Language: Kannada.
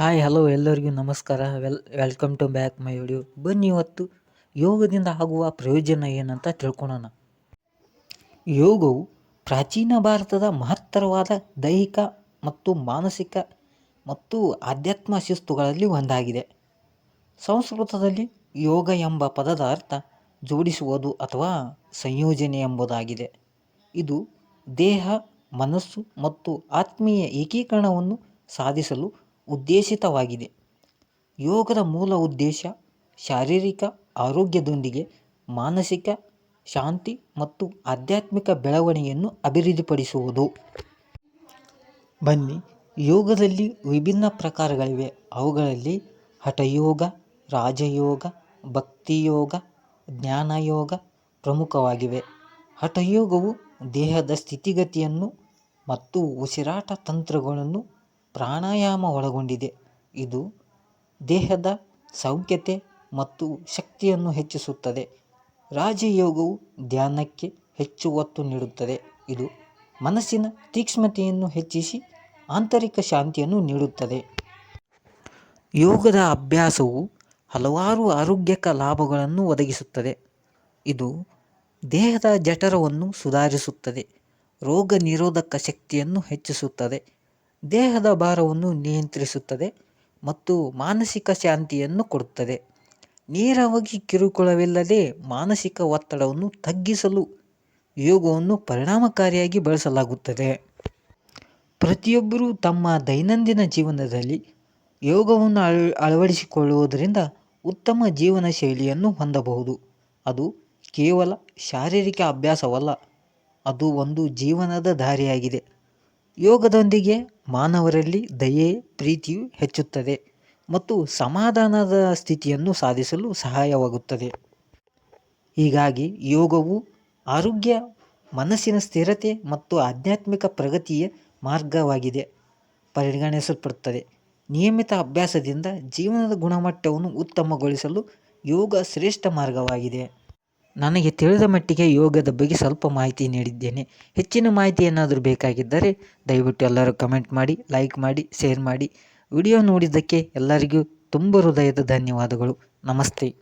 ಹಾಯ್ ಹಲೋ ಎಲ್ಲರಿಗೂ ನಮಸ್ಕಾರ. Well welcome to back my video ಬನ್ನಿ ಇವತ್ತು ಯೋಗದಿಂದ ಆಗುವ ಪ್ರಯೋಜನ ಏನಂತ ತಿಳ್ಕೊಳೋಣ. ಯೋಗವು ಪ್ರಾಚೀನ ಭಾರತದ ಮಹತ್ತರವಾದ ದೈಹಿಕ ಮತ್ತು ಮಾನಸಿಕ ಮತ್ತು ಆಧ್ಯಾತ್ಮ ಶಿಸ್ತುಗಳಲ್ಲಿ ಒಂದಾಗಿದೆ. ಸಂಸ್ಕೃತದಲ್ಲಿ ಯೋಗ ಎಂಬ ಪದದ ಅರ್ಥ ಜೋಡಿಸುವುದು ಅಥವಾ ಸಂಯೋಜನೆ ಎಂಬುದಾಗಿದೆ. ಇದು ದೇಹ, ಮನಸ್ಸು ಮತ್ತು ಆತ್ಮೀಯ ಏಕೀಕರಣವನ್ನು ಸಾಧಿಸಲು ಉದ್ದೇಶಿತವಾಗಿದೆ. ಯೋಗದ ಮೂಲ ಉದ್ದೇಶ ಶಾರೀರಿಕ ಆರೋಗ್ಯದೊಂದಿಗೆ ಮಾನಸಿಕ ಶಾಂತಿ ಮತ್ತು ಆಧ್ಯಾತ್ಮಿಕ ಬೆಳವಣಿಗೆಯನ್ನು ಅಭಿವೃದ್ಧಿಪಡಿಸುವುದು. ಬನ್ನಿ, ಯೋಗದಲ್ಲಿ ವಿಭಿನ್ನ ಪ್ರಕಾರಗಳಿವೆ. ಅವುಗಳಲ್ಲಿ ಹಠಯೋಗ, ರಾಜಯೋಗ, ಭಕ್ತಿಯೋಗ, ಜ್ಞಾನಯೋಗ ಪ್ರಮುಖವಾಗಿವೆ. ಹಠಯೋಗವು ದೇಹದ ಸ್ಥಿತಿಗತಿಯನ್ನು ಮತ್ತು ಉಸಿರಾಟ ತಂತ್ರಗಳನ್ನು ಪ್ರಾಣಾಯಾಮ ಒಳಗೊಂಡಿದೆ. ಇದು ದೇಹದ ಸೌಖ್ಯತೆ ಮತ್ತು ಶಕ್ತಿಯನ್ನು ಹೆಚ್ಚಿಸುತ್ತದೆ. ರಾಜಯೋಗವು ಧ್ಯಾನಕ್ಕೆ ಹೆಚ್ಚು ಒತ್ತು ನೀಡುತ್ತದೆ. ಇದು ಮನಸ್ಸಿನ ತೀಕ್ಷ್ಣತೆಯನ್ನು ಹೆಚ್ಚಿಸಿ ಆಂತರಿಕ ಶಾಂತಿಯನ್ನು ನೀಡುತ್ತದೆ. ಯೋಗದ ಅಭ್ಯಾಸವು ಹಲವಾರು ಆರೋಗ್ಯಕ ಲಾಭಗಳನ್ನು ಒದಗಿಸುತ್ತದೆ. ಇದು ದೇಹದ ಜಠರವನ್ನು ಸುಧಾರಿಸುತ್ತದೆ. ರೋಗ ನಿರೋಧಕ ಶಕ್ತಿಯನ್ನು ಹೆಚ್ಚಿಸುತ್ತದೆ. ದೇಹದ ಭಾರವನ್ನು ನಿಯಂತ್ರಿಸುತ್ತದೆ ಮತ್ತು ಮಾನಸಿಕ ಶಾಂತಿಯನ್ನು ಕೊಡುತ್ತದೆ. ನೇರವಾಗಿ ಕಿರುಕುಳವಿಲ್ಲದೆ ಮಾನಸಿಕ ಒತ್ತಡವನ್ನು ತಗ್ಗಿಸಲು ಯೋಗವನ್ನು ಪರಿಣಾಮಕಾರಿಯಾಗಿ ಬಳಸಲಾಗುತ್ತದೆ. ಪ್ರತಿಯೊಬ್ಬರೂ ತಮ್ಮ ದೈನಂದಿನ ಜೀವನದಲ್ಲಿ ಯೋಗವನ್ನು ಅಳ, ಅಳವಡಿಸಿಕೊಳ್ಳುವುದರಿಂದ ಉತ್ತಮ ಜೀವನ ಶೈಲಿಯನ್ನು ಹೊಂದಬಹುದು. ಅದು ಕೇವಲ ಶಾರೀರಿಕ ಅಭ್ಯಾಸವಲ್ಲ, ಅದು ಒಂದು ಜೀವನದ ದಾರಿಯಾಗಿದೆ. ಯೋಗದೊಂದಿಗೆ ಮಾನವರಲ್ಲಿ ದಯೆ, ಪ್ರೀತಿಯು ಹೆಚ್ಚುತ್ತದೆ ಮತ್ತು ಸಮಾಧಾನದ ಸ್ಥಿತಿಯನ್ನು ಸಾಧಿಸಲು ಸಹಾಯವಾಗುತ್ತದೆ. ಹೀಗಾಗಿ ಯೋಗವು ಆರೋಗ್ಯ, ಮನಸ್ಸಿನ ಸ್ಥಿರತೆ ಮತ್ತು ಆಧ್ಯಾತ್ಮಿಕ ಪ್ರಗತಿಯ ಮಾರ್ಗವಾಗಿದೆ. ಪರಿಗಣಿಸಲ್ಪಡುತ್ತದೆ. ನಿಯಮಿತ ಅಭ್ಯಾಸದಿಂದ ಜೀವನದ ಗುಣಮಟ್ಟವನ್ನು ಉತ್ತಮಗೊಳಿಸಲು ಯೋಗ ಶ್ರೇಷ್ಠ ಮಾರ್ಗವಾಗಿದೆ. ನನಗೆ ತಿಳಿದ ಮಟ್ಟಿಗೆ ಯೋಗದ ಬಗ್ಗೆ ಸ್ವಲ್ಪ ಮಾಹಿತಿ ನೀಡಿದ್ದೇನೆ. ಹೆಚ್ಚಿನ ಮಾಹಿತಿ ಏನಾದರೂ ಬೇಕಾಗಿದ್ದರೆ ದಯವಿಟ್ಟು ಎಲ್ಲರೂ ಕಮೆಂಟ್ ಮಾಡಿ, ಲೈಕ್ ಮಾಡಿ, ಶೇರ್ ಮಾಡಿ. ವಿಡಿಯೋ ನೋಡಿದ್ದಕ್ಕೆ ಎಲ್ಲರಿಗೂ ತುಂಬ ಹೃದಯದ ಧನ್ಯವಾದಗಳು. ನಮಸ್ತೆ.